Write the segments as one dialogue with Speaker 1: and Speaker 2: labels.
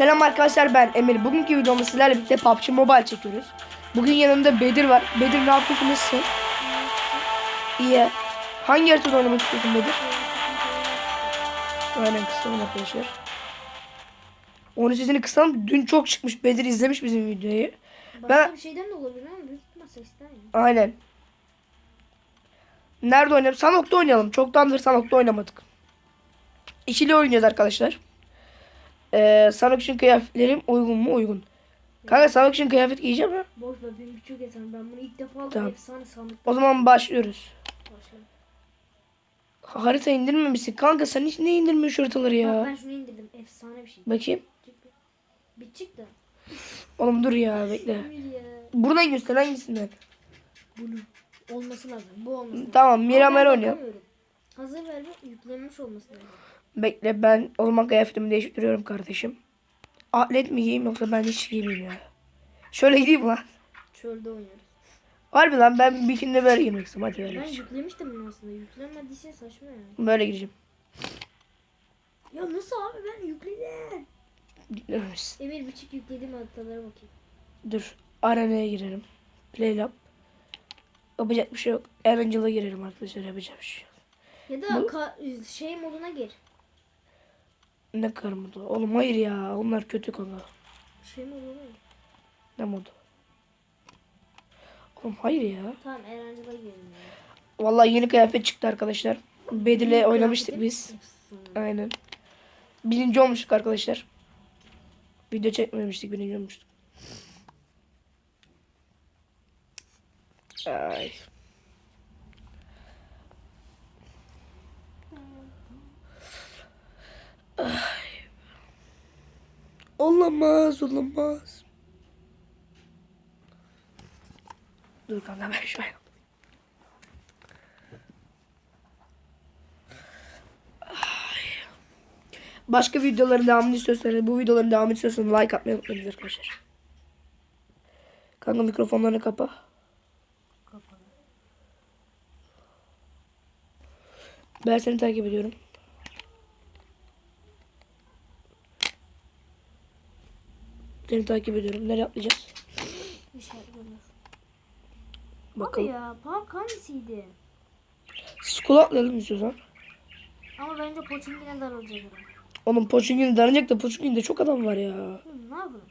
Speaker 1: Selam arkadaşlar ben Emir. Bugünkü videomda sizlerle birlikte PUBG Mobile çekiyoruz. Bugün yanımda Bedir var. Bedir ne yapıyorsun? Nasılsın? İyi. Hangi haritada oynamak istiyorsun Bedir? Aynen kısalım arkadaşlar. Onun sesini kısalım. Dün çok çıkmış. Bedir izlemiş bizim videoyu.
Speaker 2: Başka
Speaker 1: Ben-
Speaker 2: bir şeyden de olabilir ama büyük sesten.
Speaker 1: Aynen. Nerede oynayalım? Sanok'ta oynayalım. Çoktandır Sanok'ta oynamadık. İkili oynuyoruz arkadaşlar. Ee, Sanok için kıyafetlerim uygun mu? Uygun. Kanka Sanok için kıyafet giyeceğim mi?
Speaker 2: Boş ver benim birçok yeter. Ben bunu ilk defa aldım.
Speaker 1: Tamam.
Speaker 2: Efsane sandık
Speaker 1: O zaman başlıyoruz.
Speaker 2: başladım.
Speaker 1: Harita indirmemişsin. Kanka sen hiç ne indirmiyorsun haritaları
Speaker 2: Bak
Speaker 1: ya?
Speaker 2: ben şunu indirdim. Efsane bir şey.
Speaker 1: Bakayım.
Speaker 2: Bir. Bir çık da.
Speaker 1: Oğlum dur ya bekle.
Speaker 2: Ya.
Speaker 1: Buradan göster hangisinden?
Speaker 2: Bunu. Olması lazım. Bu olması lazım.
Speaker 1: Tamam
Speaker 2: ben
Speaker 1: oynayalım.
Speaker 2: Hazır ver ve yüklenmiş olması lazım.
Speaker 1: Bekle ben o zaman kıyafetimi değiştiriyorum kardeşim. Atlet mi giyeyim yoksa ben hiç giymeyeyim ya. Şöyle gideyim lan.
Speaker 2: Çölde oynuyoruz.
Speaker 1: Harbi lan ben bir günde böyle girmek istiyorum. Hadi böyle
Speaker 2: Ben
Speaker 1: gireceğim.
Speaker 2: yüklemiştim bunu aslında. Yüklenmediyse saçma yani.
Speaker 1: Böyle gireceğim.
Speaker 2: Ya nasıl abi ben yükledim.
Speaker 1: Gitmemişsin.
Speaker 2: Emir bir çık yükledim haritalara bakayım.
Speaker 1: Dur. Arena'ya girelim. Playlab. Yapacak bir şey yok. Erangel'a girelim arkadaşlar. Yapacak bir şey yok.
Speaker 2: Ya da
Speaker 1: Bu-
Speaker 2: ka- şey moduna gir.
Speaker 1: Ne kar modu? Oğlum hayır ya. Onlar kötü kanka.
Speaker 2: Şey moduna gir.
Speaker 1: Ne modu? Oğlum hayır ya.
Speaker 2: Tamam girelim ya.
Speaker 1: Vallahi yeni kıyafet çıktı arkadaşlar. Bedir'le oynamıştık biz. Aynen. Birinci olmuştuk arkadaşlar. Video çekmemiştik birinci olmuştuk. Ay. Ay. Olamaz, olamaz. Dur kanka ben şöyle. Başka videoların devamını istiyorsanız, bu videoların devamını istiyorsanız like atmayı unutmayın arkadaşlar. Kanka mikrofonlarını kapa.
Speaker 2: Kapalı.
Speaker 1: Ben seni takip ediyorum. Seni takip ediyorum. Nereye atlayacağız?
Speaker 2: Şey yapmıyor. Abi
Speaker 1: Bakalım.
Speaker 2: ya park hangisiydi?
Speaker 1: School atlayalım istiyorsan.
Speaker 2: Ama bence Pochinki'ne daralacak herhalde.
Speaker 1: Oğlum Pochinki'nin dayanacak da Pochinki'nin çok adam var ya.
Speaker 2: Hı, ne yapalım?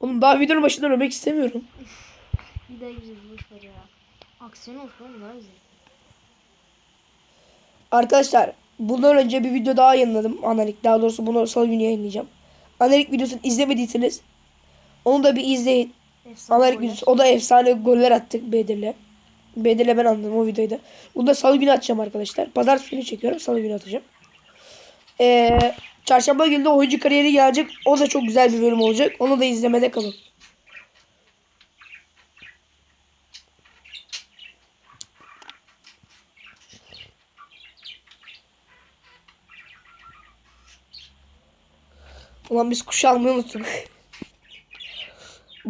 Speaker 1: Oğlum daha videonun başından ölmek istemiyorum.
Speaker 2: Bir daha gireceğiz ya. Aksiyon olsun oğlum daha güzel.
Speaker 1: Arkadaşlar bundan önce bir video daha yayınladım. Analik. Daha doğrusu bunu salı günü yayınlayacağım. Analik videosunu izlemediyseniz onu da bir izleyin.
Speaker 2: Efsane
Speaker 1: Analik
Speaker 2: goller.
Speaker 1: O da efsane goller attık Bedir'le. Bedir'le ben anladım o videoyu da. Bunu da salı günü atacağım arkadaşlar. Pazartesi günü çekiyorum. Salı günü atacağım. Ee, çarşamba günü de oyuncu kariyeri gelecek. O da çok güzel bir bölüm olacak. Onu da izlemede kalın. Ulan biz kuş almayı unuttuk.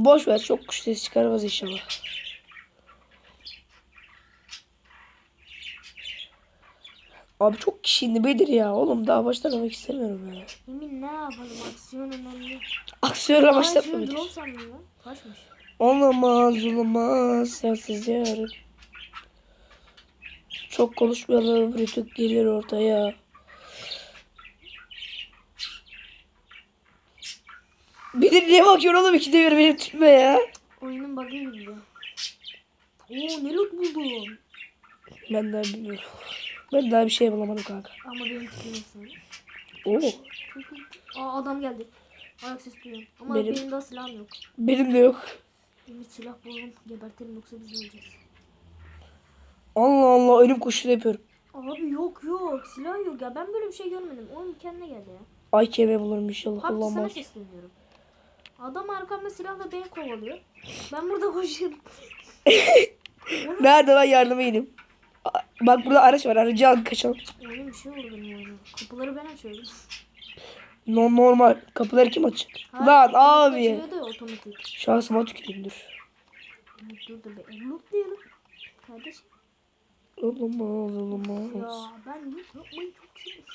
Speaker 1: Boş ver çok kuş sesi çıkarmaz inşallah. Abi çok kişi indi Bedir ya. Oğlum daha başlamak istemiyorum ya.
Speaker 2: Emin ne yapalım aksiyon önemli.
Speaker 1: Aksiyonla
Speaker 2: Ay
Speaker 1: başlatma Bedir.
Speaker 2: drone. Taşmış.
Speaker 1: Olamaz olamaz sensiz yarın. Çok konuşmayalım rütük gelir ortaya. Bedir niye bakıyorsun oğlum ikide bir benim tutma ya.
Speaker 2: Oyunun bug'ı gibi. Oo ne loot buldum.
Speaker 1: Ben daha bilmiyorum. Ben daha bir şey bulamadım kanka.
Speaker 2: Ama benim efsane.
Speaker 1: Oo,
Speaker 2: Aa adam geldi. Ayak sesi duyuyorum. Ama
Speaker 1: Benim-
Speaker 2: benim, daha silahım yok.
Speaker 1: benim de yok.
Speaker 2: Benim silah bulalım gebertelim yoksa biz öleceğiz.
Speaker 1: Allah Allah ölüm koşulu yapıyorum.
Speaker 2: Abi yok yok silah yok ya ben böyle bir şey görmedim. Oyun kendine geldi ya.
Speaker 1: Ay keme bulurum inşallah. Allah
Speaker 2: sana sesleniyorum. Adam arkamda silahla beni kovalıyor. Ben burada koşuyorum.
Speaker 1: Nerede lan yardıma ineyim. Bak burada araç var. Aracı al kaçalım.
Speaker 2: Oğlum bir şey benim oyuna. Kapıları ben açıyorum.
Speaker 1: No, normal. Kapıları kim açacak? Lan abi. Şansıma tüküreyim dur.
Speaker 2: Dur da be. Diyelim. Kardeşim.
Speaker 1: Olamaz olamaz.
Speaker 2: Ya ben loot yapmayı çok seviyorum.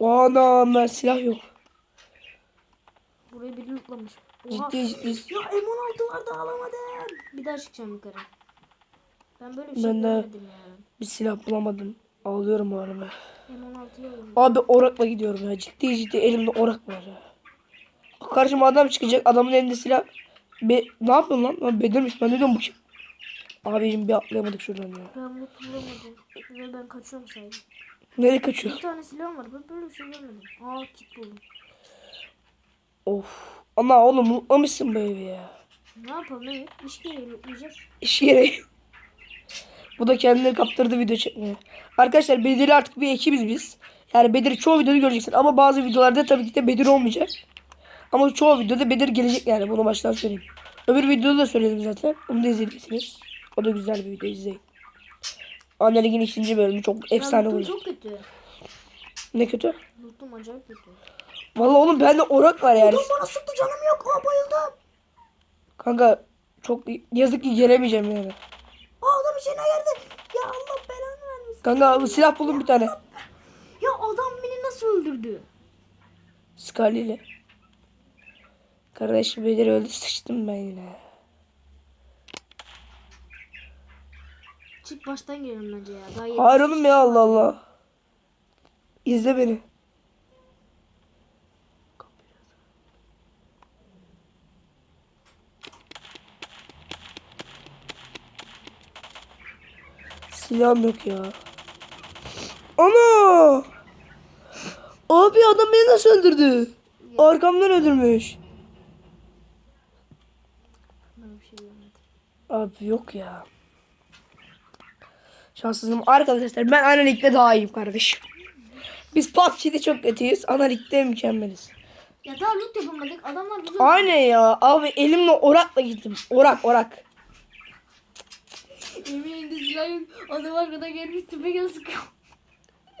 Speaker 1: Anam ben silah yok.
Speaker 2: Burayı biri lootlamış. Oha.
Speaker 1: Ciddi ciddi.
Speaker 2: Ya M16 vardı alamadım. Bir daha çıkacağım yukarı. Ben böyle bir şey
Speaker 1: Ben de-
Speaker 2: görmedim ya.
Speaker 1: Bir silah bulamadım. Ağlıyorum o araba.
Speaker 2: M16'yı alayım.
Speaker 1: Abi orakla gidiyorum ya. Ciddi ciddi elimde orak var ya. Karşıma adam çıkacak. Adamın elinde silah. Be ne yapıyorsun lan? Lan Bedirmiş. Ben ne diyorum bu kim? Abicim bir atlayamadık şuradan ya.
Speaker 2: Ben loot bulamadım. Ve ben kaçıyorum sadece.
Speaker 1: Nereye kaçıyor?
Speaker 2: Bir tane silahım var. Ben böyle bir şey görmedim. Aa kit buldum.
Speaker 1: Of. Ama oğlum mutlamışsın bu evi ya.
Speaker 2: Ne yapalım. İş gereği lootlayacağız.
Speaker 1: İş yeri. Bu da kendini kaptırdı video çekmeye. Arkadaşlar Bedir'i artık bir ekibiz biz. Yani Bedir çoğu videoda göreceksin ama bazı videolarda tabii ki de Bedir olmayacak. Ama çoğu videoda Bedir gelecek yani bunu baştan söyleyeyim. Öbür videoda da söyledim zaten. Onu da izleyeceksiniz. O da güzel bir video izleyin. Anneligin ikinci bölümü çok efsane olacak.
Speaker 2: çok kötü.
Speaker 1: Ne kötü?
Speaker 2: Lootum acayip kötü.
Speaker 1: Vallahi oğlum bende orak var yani.
Speaker 2: bana sıktı canım yok. Aa bayıldım.
Speaker 1: Kanka çok yazık ki gelemeyeceğim yani.
Speaker 2: Aa adam içine girdi. Ya Allah belanı vermesin.
Speaker 1: Kanka silah buldum bir tane.
Speaker 2: Ya adam beni nasıl öldürdü?
Speaker 1: Scully ile. Kardeşim Bedir öldü sıçtım ben yine.
Speaker 2: Çık baştan girelim bence ya. Daha.
Speaker 1: Hayır oğlum ya Allah Allah. İzle beni. Silahım yok ya. Ana! Abi adam beni nasıl öldürdü? Arkamdan öldürmüş. Abi yok ya. Şanssızım. Arkadaşlar ben ana ligde daha iyiyim kardeşim. Biz PUBG'de çok kötüyüz. Ana ligde mükemmeliz.
Speaker 2: Ya daha loot yapamadık. Adamlar bizi
Speaker 1: Aynen ya. Abi elimle orakla gittim. Orak orak.
Speaker 2: Emin yok. Adam arkada gelmiş tüfekle sıkıyor.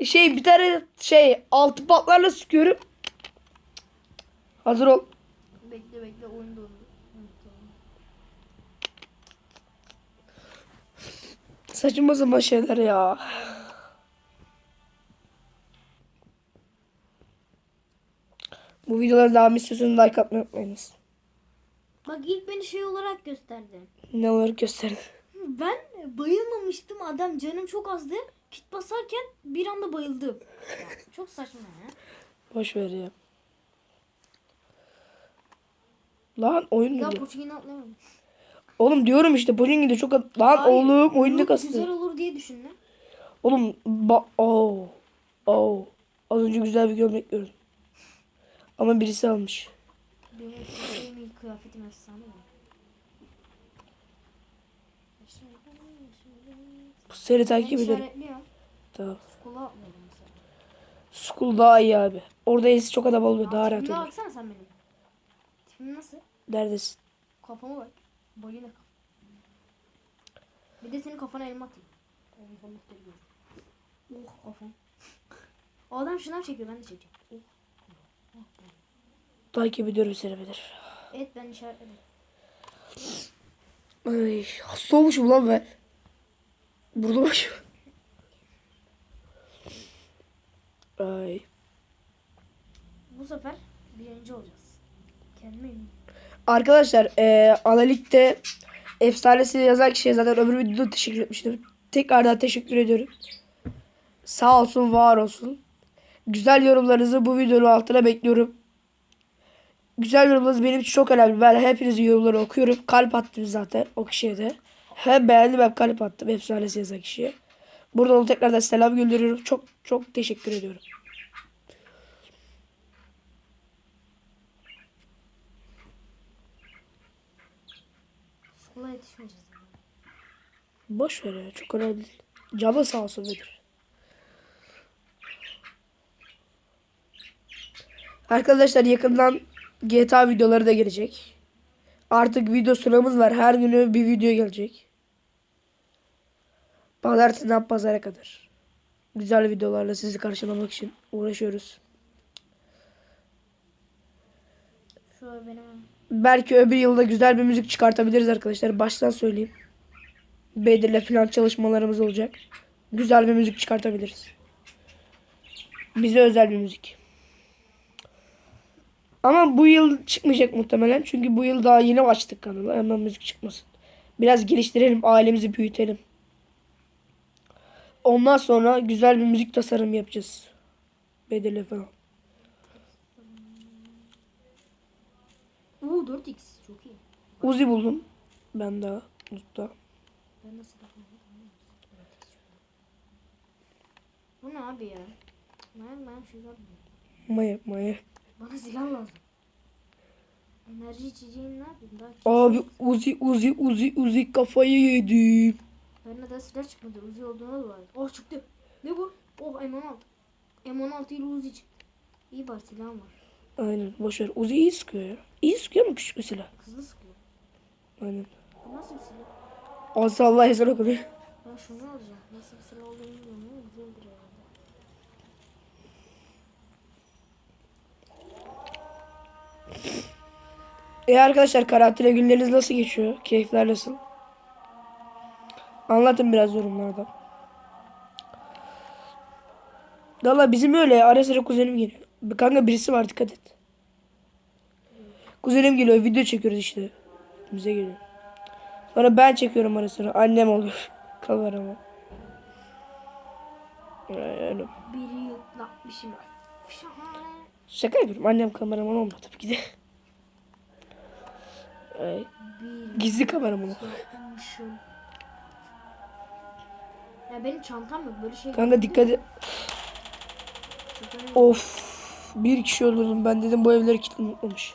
Speaker 1: Şey bir tane şey altı patlarla sıkıyorum. Hazır ol.
Speaker 2: Bekle bekle oyun dondu.
Speaker 1: Saçma sapan şeyler ya. Bu videoları devam istiyorsanız like atmayı unutmayınız.
Speaker 2: Bak ilk beni şey olarak gösterdi.
Speaker 1: Ne olarak gösterin.
Speaker 2: Ben bayılmamıştım. Adam canım çok azdı. Kit basarken bir anda bayıldım. Ya, çok saçma ya.
Speaker 1: Boş ver ya. Lan oyun
Speaker 2: Ya
Speaker 1: gidiyor.
Speaker 2: Pochinki'ni atlayamadım.
Speaker 1: Oğlum diyorum işte Pochin gidiyor çok lan
Speaker 2: Hayır,
Speaker 1: oğlum oyunda kastı.
Speaker 2: Güzel olur diye düşündüm.
Speaker 1: Oğlum ba oh. Oh. Az önce güzel bir gömlek gördüm. Ama birisi almış.
Speaker 2: Benim, kıyafetim efsane ya.
Speaker 1: Bu seni takip ederim. Tamam. School daha iyi abi. Orada esi çok adam oluyor. Daha rahat oluyor.
Speaker 2: baksana sen benim. Tipim nasıl?
Speaker 1: Neredesin?
Speaker 2: Kafama bak. Boyuna kaf. Bir de senin kafana elma atayım. Oh, Oh kafam. O adam şınav çekiyor ben de çekeceğim. Oh.
Speaker 1: Takip ediyorum seni Bedir.
Speaker 2: Evet ben işaretledim.
Speaker 1: Ay, hasta olmuşum lan ben. Burada başım. Ay.
Speaker 2: Bu sefer birinci olacağız. Kendime eminim.
Speaker 1: Arkadaşlar eee Analik'te efsanesi yazan kişiye zaten öbür videoda teşekkür etmiştim. Tekrardan teşekkür ediyorum. Sağ olsun, var olsun. Güzel yorumlarınızı bu videonun altına bekliyorum. Güzel yorumlarınız benim için çok önemli. Ben hepinizin yorumları okuyorum. Kalp attım zaten o kişiye de. Hem beğendim hem kalp attım efsanesi yazan kişiye. Buradan ona tekrardan selam gönderiyorum. Çok çok teşekkür ediyorum.
Speaker 2: Skula yetişmeyeceğiz.
Speaker 1: Boş ver ya çok önemli değil. Canı sağ olsun Bedir. Arkadaşlar yakından GTA videoları da gelecek. Artık video sıramız var. Her günü bir video gelecek. Pazartesinden pazara kadar. Güzel videolarla sizi karşılamak için uğraşıyoruz.
Speaker 2: Benim
Speaker 1: Belki öbür yılda güzel bir müzik çıkartabiliriz arkadaşlar. Baştan söyleyeyim. Bedir'le falan çalışmalarımız olacak. Güzel bir müzik çıkartabiliriz. Bize özel bir müzik. Ama bu yıl çıkmayacak muhtemelen. Çünkü bu yıl daha yeni açtık kanalı. Hemen müzik çıkmasın. Biraz geliştirelim. Ailemizi büyütelim. Ondan sonra güzel bir müzik tasarım yapacağız. Bedeli falan.
Speaker 2: Oo 4x çok iyi.
Speaker 1: Uzi buldum. Ben daha. Usta.
Speaker 2: Ben nasıl bakmadım? Bu ne abi ya? Ben ben yapmıyorum.
Speaker 1: Maya maya.
Speaker 2: Bana silah lazım. Enerji içeceğini ne yapayım? Daha
Speaker 1: Abi Uzi Uzi Uzi Uzi kafayı yedim.
Speaker 2: Bende daha silah çıkmadı. Uzi olduğuna da var. Oh çıktı. Ne bu? Oh M16. M16 ile Uzi çıktı. İyi var silahım var.
Speaker 1: Aynen boşver. Uzi iyi sıkıyor ya. İyi sıkıyor mu küçük mesela?
Speaker 2: Hızlı sıkıyor.
Speaker 1: Aynen.
Speaker 2: Bu nasıl bir silah?
Speaker 1: Az Allah ezan okunuyor.
Speaker 2: Ben şunu alacağım. Nasıl bir silah olduğunu bilmiyorum ama güzeldir herhalde.
Speaker 1: E arkadaşlar karantina günleriniz nasıl geçiyor? Keyifler nasıl? Anlatın biraz yorumlarda. Valla bizim öyle ara sıra kuzenim geliyor. Kanka birisi var dikkat et. Kuzenim geliyor video çekiyoruz işte. Bize geliyor. Sonra ben çekiyorum ara sıra. Annem oluyor. Kameraman. Yani
Speaker 2: Biri yutlatmışım.
Speaker 1: Şaka yapıyorum. Annem kameraman olmadı tabii ki de. Gizli o.
Speaker 2: yutlatmışım. Ya benim çantam yok böyle şey.
Speaker 1: Kanka dikkat et. Of. Bir kişi öldürdüm. Ben dedim bu evleri kilitlemiş.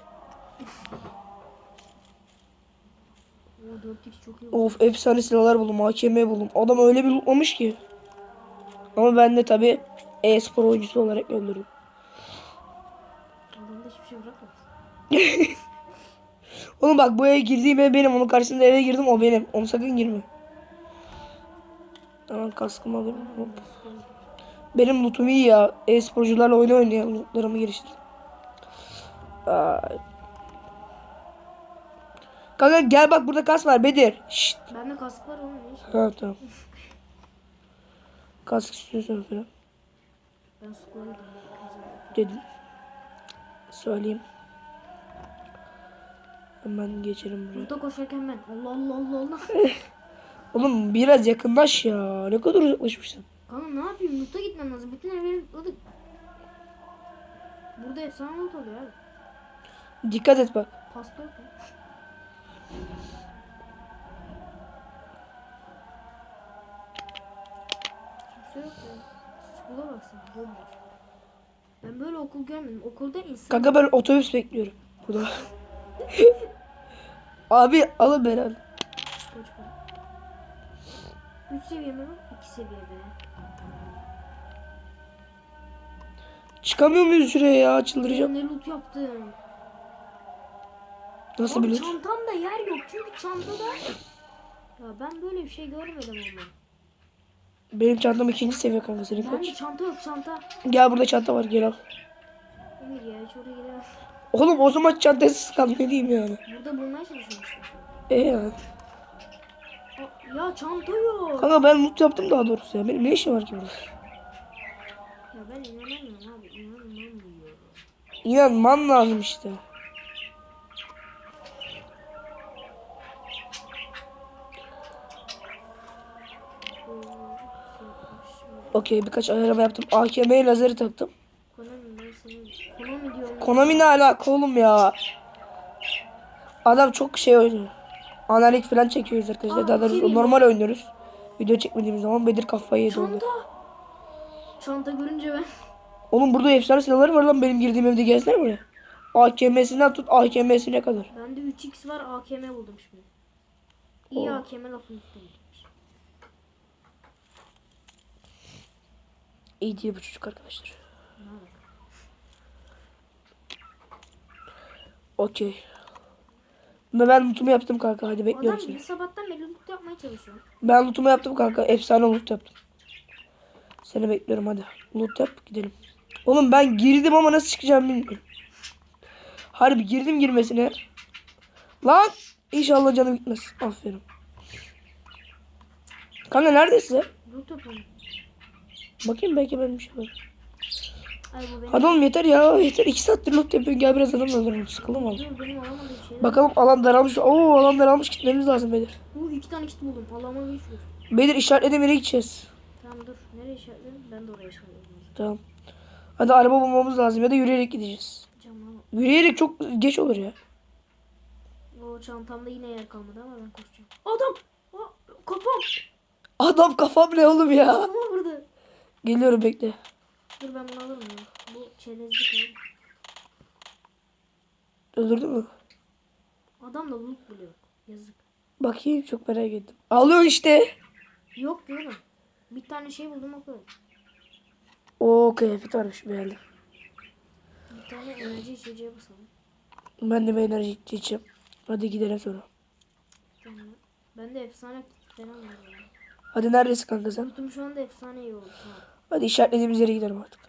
Speaker 2: O 4x çok iyi.
Speaker 1: Of efsane silahlar buldum. AKM buldum. Adam öyle bir lootlamış ki. Ama ben de tabi e-spor oyuncusu olarak öldürdüm.
Speaker 2: Adamda hiçbir şey bırakmamış.
Speaker 1: Oğlum bak bu eve girdiğim ev benim. Onun karşısında eve girdim o benim. Onu sakın girme. Tamam kaskımı alayım. Hop. Benim lootum iyi ya. E-sporcularla oyun oynayan lootlarımı geliştirdim. Kanka gel bak burada kas var Bedir. Şşt.
Speaker 2: Bende kask var oğlum?
Speaker 1: Ha tamam. Kask istiyorsan falan
Speaker 2: Ben squat'ım.
Speaker 1: dedim. Söyleyeyim. Hemen geçelim buraya.
Speaker 2: Burada koşarken ben Allah Allah Allah Allah.
Speaker 1: Oğlum biraz yakınlaş ya. Ne kadar uzaklaşmışsın.
Speaker 2: Kanka ne yapayım? Loot'a gitmem lazım. Bütün evleri lootladık. Burada efsane loot oluyor abi.
Speaker 1: Dikkat et bak.
Speaker 2: Pasta yok ya. Kimse yok ya. Skula baksana. Bomboş. Ben böyle okul görmedim. Okulda insan...
Speaker 1: Kanka ben otobüs bekliyorum. Burada. Abi alın beni al.
Speaker 2: 3 seviye mi? 2 seviye be.
Speaker 1: Çıkamıyor muyuz şuraya ya? Çıldıracağım.
Speaker 2: Ben ne loot yaptım.
Speaker 1: Nasıl
Speaker 2: Oğlum
Speaker 1: biliyorsun?
Speaker 2: çantamda yer yok çünkü çantada... Ya ben böyle bir şey görmedim ama.
Speaker 1: Benim çantam ikinci seviye kanka senin
Speaker 2: Bende
Speaker 1: kaç?
Speaker 2: çanta yok çanta.
Speaker 1: Gel burada çanta var gel al.
Speaker 2: Emir ya hiç oraya gidemem.
Speaker 1: Oğlum o zaman çantasız kal ne diyeyim yani.
Speaker 2: Burada bulmaya çalışıyorum işte.
Speaker 1: E.
Speaker 2: Aa, ya çanta yok.
Speaker 1: Kanka ben loot yaptım daha doğrusu ya. Benim ne işim var ki burada?
Speaker 2: Ya ben inanamıyorum abi inanamıyorum.
Speaker 1: İnanman lazım işte. Okey birkaç ayarlama yaptım. AKM'ye lazeri taktım.
Speaker 2: Konami diyorum.
Speaker 1: Konami ne alaka oğlum ya? Adam çok şey oynuyor. Analik falan çekiyoruz arkadaşlar.
Speaker 2: Aa,
Speaker 1: Daha doğrusu normal oynuyoruz. Video çekmediğimiz zaman Bedir kafayı yedi.
Speaker 2: Çanta. Çanta görünce ben.
Speaker 1: Oğlum burada efsane silahlar var lan benim girdiğim evde gelsene buraya. AKM'sinden tut AKM'sine kadar.
Speaker 2: Bende 3x var AKM buldum şimdi. İyi
Speaker 1: Oo.
Speaker 2: AKM lafın üstüne.
Speaker 1: İyi diye bu çocuk arkadaşlar.
Speaker 2: Ne alaka?
Speaker 1: Okey. Ben lootumu yaptım kanka hadi
Speaker 2: Adam
Speaker 1: bekliyorum seni.
Speaker 2: bir sabahtan beri loot yapmaya çalışıyor.
Speaker 1: Ben lootumu yaptım kanka. Efsane loot yaptım. Seni bekliyorum hadi. Loot yap gidelim. Oğlum ben girdim ama nasıl çıkacağım bilmiyorum. Harbi girdim girmesine. Lan inşallah canım gitmez. Aferin. Kanka neredesin?
Speaker 2: Loot yapalım.
Speaker 1: Bakayım belki benim bir şey var. Hadi oğlum yeter ya. Yeter. 2 saattir loot yapıyorsun. Gel biraz adam öldürelim. Sıkıldım
Speaker 2: şeyler.
Speaker 1: Bakalım alan daralmış. Oo alan daralmış. Gitmemiz lazım Bedir.
Speaker 2: Bu iki tane kit buldum. Alama bir şur.
Speaker 1: Bedir işaretlediğim yere gideceğiz.
Speaker 2: Tamam dur. Nereye işaretledin? Ben de oraya işaretledim.
Speaker 1: Tamam. Hadi araba bulmamız lazım ya da yürüyerek gideceğiz. Yürüyerek çok geç olur ya.
Speaker 2: O çantamda yine yer kalmadı ama ben koşacağım. Adam! Aa, kafam!
Speaker 1: Adam kafam ne oğlum ya.
Speaker 2: Kafama vurdu.
Speaker 1: Geliyorum bekle.
Speaker 2: Dur ben bunu alırım ya. Bu çerezlik abi.
Speaker 1: Öldürdün mü?
Speaker 2: Adam da loot buluyor. Yazık.
Speaker 1: Bakayım çok merak ettim. Alıyor işte.
Speaker 2: Yok diyorum. Bir tane şey buldum o kadar.
Speaker 1: Oo kıyafet varmış yerde.
Speaker 2: Bir tane enerji içeceği basalım.
Speaker 1: Ben de bir enerji içeceğim. Hadi gidelim sonra.
Speaker 2: Tamam. Ben de efsane falan var ya.
Speaker 1: Hadi neredesin kanka sen?
Speaker 2: Kutum şu anda efsane iyi oldu. Tamam.
Speaker 1: Hadi işaretlediğimiz yere gidelim artık.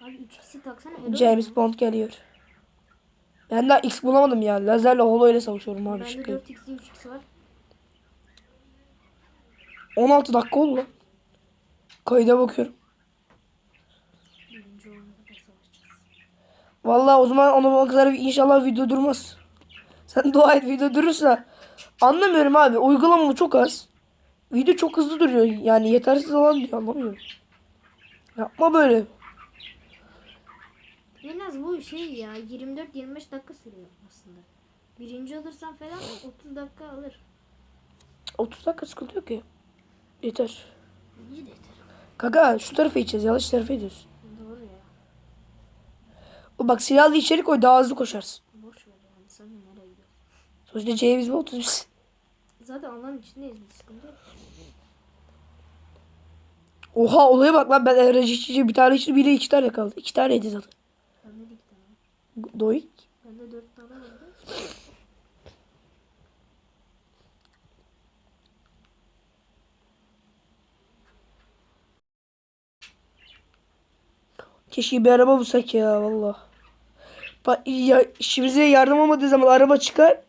Speaker 2: Abi 3x'i taksana. helal
Speaker 1: James. Bond geliyor. Ben daha X bulamadım ya. Lazerle holo ile savaşıyorum abi.
Speaker 2: Bende
Speaker 1: şaka.
Speaker 2: 4x'i 3x var.
Speaker 1: 16 dakika oldu lan. Kayda bakıyorum. Vallahi o zaman ona kadar inşallah video durmaz. Sen dua et video durursa. Anlamıyorum abi. Uygulama çok az. Video çok hızlı duruyor. Yani yetersiz olan diyor anlamıyorum. Yapma böyle.
Speaker 2: En az bu şey ya 24-25 dakika sürüyor aslında. Birinci olursan falan 30 dakika alır.
Speaker 1: 30 dakika sıkıntı yok ya. Yeter.
Speaker 2: İyi de yeter.
Speaker 1: Kaka şu tarafa gideceğiz. Yanlış tarafa gidiyoruz.
Speaker 2: Doğru ya.
Speaker 1: O Bak silahlı içeri koy daha hızlı koşarsın.
Speaker 2: Boş ver yani. Sen nereye gidiyorsun?
Speaker 1: Sonuçta James Bond biz.
Speaker 2: Zaten alanın içindeyiz bir sıkıntı yok.
Speaker 1: Oha olaya bak lan ben enerji içeceğim bir tane içtim bile iki tane kaldı. İki taneydi zaten.
Speaker 2: Bende de iki tane.
Speaker 1: Doik.
Speaker 2: Bende dört tane vardı.
Speaker 1: Keşke bir araba bulsak ya valla. Bak ya, işimize yardım olmadığı zaman araba çıkar.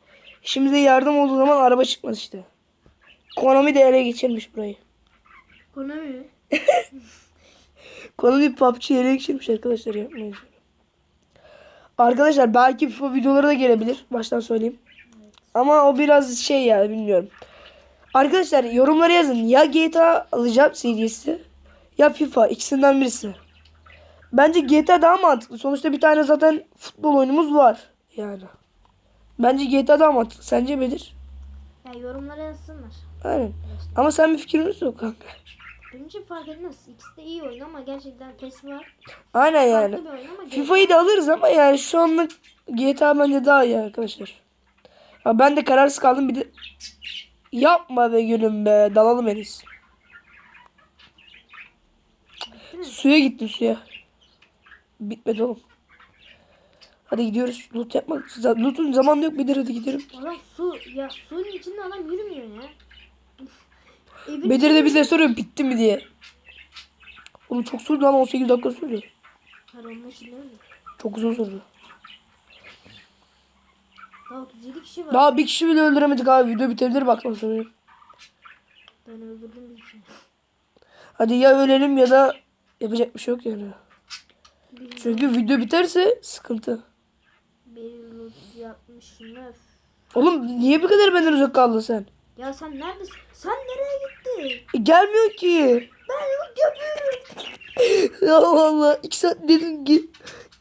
Speaker 1: İşimize yardım olduğu zaman araba çıkmaz işte. Konami de ele geçirmiş burayı.
Speaker 2: Konami mi?
Speaker 1: Konami PUBG ele geçirmiş arkadaşlar yapmayın. Arkadaşlar belki FIFA videoları da gelebilir. Baştan söyleyeyim. Ama o biraz şey ya bilmiyorum. Arkadaşlar yorumlara yazın. Ya GTA alacağım CD'si ya FIFA ikisinden birisi. Bence GTA daha mantıklı. Sonuçta bir tane zaten futbol oyunumuz var. Yani. Bence GTA daha mantıklı. Sence Bedir?
Speaker 2: Ya yorumlara yazsınlar.
Speaker 1: Aynen. Ama sen bir fikriniz yok kanka.
Speaker 2: Benim için fark etmez. İkisi de iyi oyun ama gerçekten PES var.
Speaker 1: Aynen yani. FIFA'yı da alırız ama yani şu anlık GTA bence daha iyi arkadaşlar. Ya ben de kararsız kaldım bir de yapma be gülüm be dalalım
Speaker 2: mi?
Speaker 1: Suya gittim suya. Bitmedi oğlum. Hadi gidiyoruz. Loot yapmak. Loot'un zamanı yok. Bir de hadi gidelim.
Speaker 2: Adam su ya suyun içinde adam yürümüyor ya.
Speaker 1: Bedir de bize soruyor bitti mi diye. Oğlum çok sürdü lan 18 dakika sürdü. Çok uzun sürdü.
Speaker 2: Daha 37 kişi var.
Speaker 1: Daha bir kişi bile öldüremedik abi. Video bitebilir bak sana söyleyeyim.
Speaker 2: Ben öldürdüm bir kişi.
Speaker 1: Hadi ya ölelim ya da yapacak bir şey yok yani.
Speaker 2: Bir,
Speaker 1: Çünkü video biterse sıkıntı.
Speaker 2: bir loot yapmış şunu öf.
Speaker 1: Oğlum niye bu kadar benden uzak kaldın sen?
Speaker 2: Ya sen neredesin? Sen nereye gittin?
Speaker 1: E, gelmiyor ki.
Speaker 2: Ben yapıyorum.
Speaker 1: Ya Allah iki saat dedim ki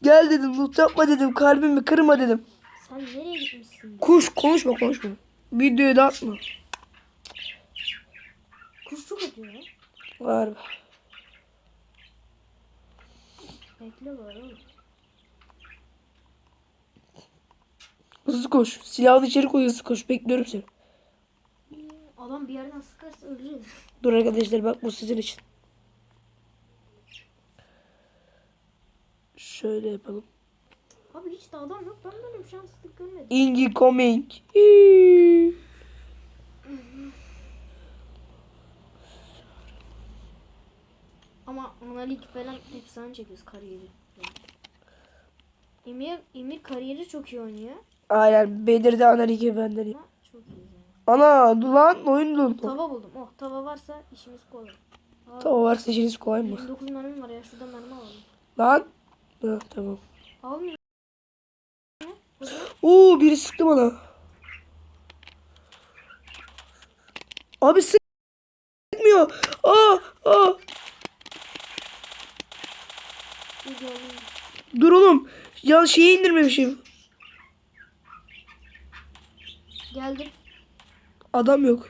Speaker 1: gel dedim loot yapma dedim kalbimi kırma dedim.
Speaker 2: Sen nereye gitmişsin?
Speaker 1: Kuş konuşma konuşma. Videoyu da atma.
Speaker 2: Kuş çok ötüyor ya.
Speaker 1: Var be.
Speaker 2: Bekle var oğlum.
Speaker 1: Hızlı koş. Silahını içeri koy hızlı koş. Bekliyorum seni.
Speaker 2: Adam bir yerden sıkarsa öleceğiz.
Speaker 1: Dur arkadaşlar bak bu sizin için. Şöyle yapalım.
Speaker 2: Abi hiç de adam yok. Ben böyle bir şanssızlık görmedim.
Speaker 1: Ingi coming.
Speaker 2: Ama analik falan efsane çekiyoruz kariyeri. Emir, Emir kariyeri çok iyi oynuyor.
Speaker 1: Aynen Bedir'de ana ligi benden iyi.
Speaker 2: Çok iyi.
Speaker 1: Ana dur lan oyun dur.
Speaker 2: Tava buldum. Oh tava varsa işimiz kolay. Aa,
Speaker 1: Tamam var seçiniz kolay mı?
Speaker 2: 29 mermim var ya. Şurada mermi alalım.
Speaker 1: Lan Ha, tamam.
Speaker 2: Almıyor.
Speaker 1: Oo biri sıktı bana. Abi sık- sıkmıyor. Aa, aa.
Speaker 2: Bu gördüm.
Speaker 1: Dur oğlum. Ya şeyi indirmemişim.
Speaker 2: Geldim.
Speaker 1: Adam yok.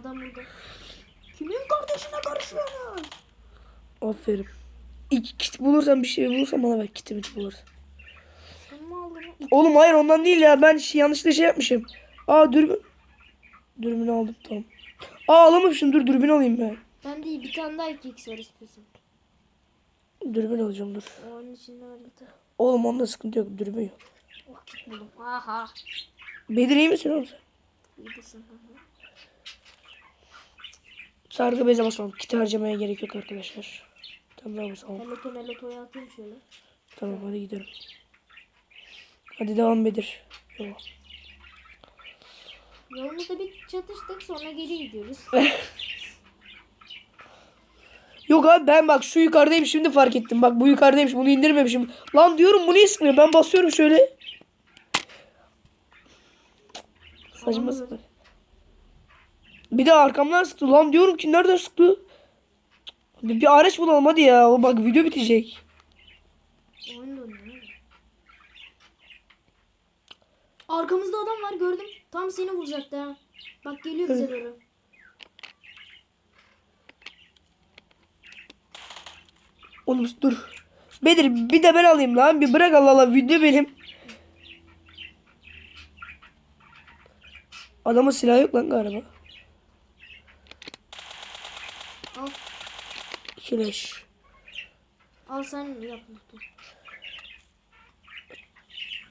Speaker 2: Adam burada. Kimin kardeşine karışıyorsunuz?
Speaker 1: Aferin. İki kit bulursan bir şey bulursan bana ver kitimi bulursan. Oğlum hayır ondan değil ya. Ben şey, yanlışlıkla şey yapmışım. Aa dürbün. Dürbünü aldım tamam. Aa alamamışım. Dur dürbün alayım ben.
Speaker 2: Ben değil bir tane daha 2x var istiyorsan.
Speaker 1: Dürbün alacağım dur.
Speaker 2: Onun içinde var bir tane.
Speaker 1: Oğlum onda sıkıntı yok. Dürbün yok.
Speaker 2: Oh buldum. Aha.
Speaker 1: Bedir iyi misin oğlum sen?
Speaker 2: Hı.
Speaker 1: Sargı beze basalım. Kiti harcamaya gerek yok arkadaşlar. Tamam basalım.
Speaker 2: Melotoyu atayım şöyle.
Speaker 1: Tamam hadi gidelim. Hadi devam Bedir. Yola.
Speaker 2: Yolumuzda bir çatıştık sonra geri gidiyoruz.
Speaker 1: Yok abi ben bak şu yukarıdayım şimdi fark ettim. Bak bu yukarıdaymış bunu indirmemişim. Lan diyorum bu niye sıkmıyor? Ben basıyorum şöyle. Saçma sapan. Bir de arkamdan sıktı. Lan diyorum ki nereden sıktı? Bir, bir araç bulalım hadi ya. O bak video bitecek.
Speaker 2: Arkamızda adam var gördüm. Tam seni vuracaktı ha. Bak geliyor bize doğru.
Speaker 1: Oğlum dur. Bedir bir de ben alayım lan. Bir bırak Allah Allah video benim. Adamın silahı yok lan galiba.
Speaker 2: Al.
Speaker 1: Kireç.
Speaker 2: Al sen yap Mutlu.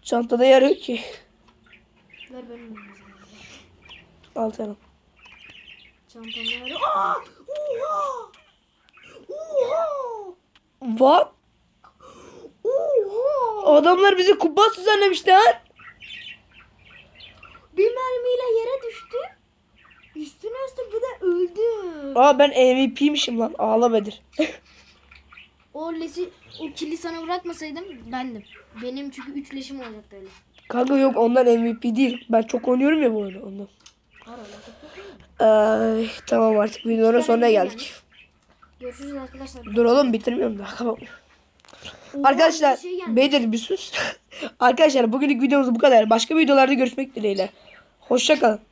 Speaker 1: Çantada yer yok ki.
Speaker 2: Ver benim elime zaman.
Speaker 1: Al canım.
Speaker 2: Çantamda ver. Aa! Oha! Oha!
Speaker 1: What?
Speaker 2: Oha!
Speaker 1: Adamlar bizi kumpas düzenlemişler.
Speaker 2: Bir mermiyle yere düştü. Üstüne üstü bir de öldü.
Speaker 1: Aa ben MVP'mişim lan. Ağla Bedir.
Speaker 2: O lesi, o kili sana bırakmasaydım bendim. Benim çünkü üç leşim olacaktı öyle.
Speaker 1: Kanka yok ondan MVP değil. Ben çok oynuyorum ya bu oyunu ondan. Ay, tamam artık videonun sonuna geldik.
Speaker 2: Görüşürüz arkadaşlar.
Speaker 1: Dur oğlum bitirmiyorum daha kapatmıyorum. Arkadaşlar
Speaker 2: bir şey.
Speaker 1: Bedir bir sus. Arkadaşlar bugünlük videomuz bu kadar. Başka videolarda görüşmek dileğiyle. Hoşça kalın.